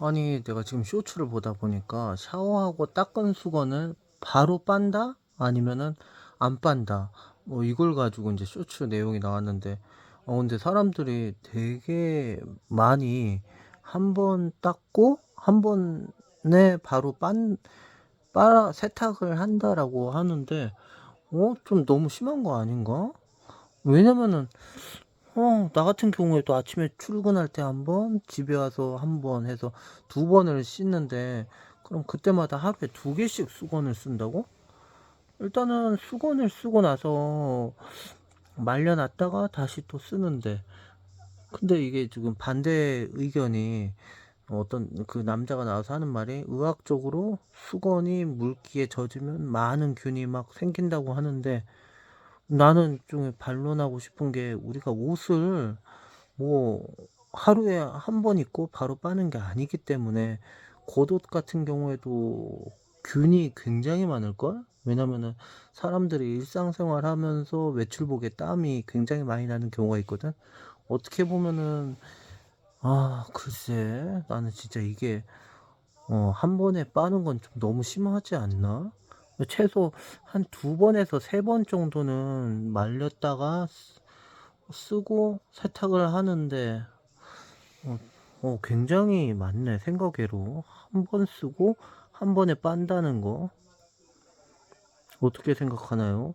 아니, 내가 지금 쇼츠를 보다 보니까 샤워하고 닦은 수건을 바로 빤다? 아니면은 안 빤다. 뭐 이걸 가지고 이제 쇼츠 내용이 나왔는데, 어, 근데 사람들이 되게 많이 한 번 닦고 한 번에 바로 빤, 빨아, 세탁을 한다라고 하는데, 어, 좀 너무 심한 거 아닌가? 왜냐면은, 어, 나 같은 경우에도 아침에 출근할 때 한 번, 집에 와서 한 번 해서 두 번을 씻는데, 그럼 그때마다 하루에 두 개씩 수건을 쓴다고? 일단은 수건을 쓰고 나서 말려놨다가 다시 또 쓰는데, 근데 이게 지금 반대 의견이 어떤 그 남자가 나와서 하는 말이 의학적으로 수건이 물기에 젖으면 많은 균이 막 생긴다고 하는데, 나는 좀 반론하고 싶은 게 우리가 옷을 뭐 하루에 한 번 입고 바로 빠는 게 아니기 때문에 겉옷 같은 경우에도 균이 굉장히 많을걸? 왜냐면은 사람들이 일상생활 하면서 외출복에 땀이 굉장히 많이 나는 경우가 있거든? 어떻게 보면은, 아, 글쎄, 나는 진짜 이게, 어, 한 번에 빠는 건 좀 너무 심하지 않나? 최소 한 두 번에서 세 번 정도는 말렸다가 쓰- 쓰고 세탁을 하는데, 어, 어, 굉장히 많네, 생각외로. 한 번 쓰고 한 번에 빤다는 거. 어떻게 생각하나요?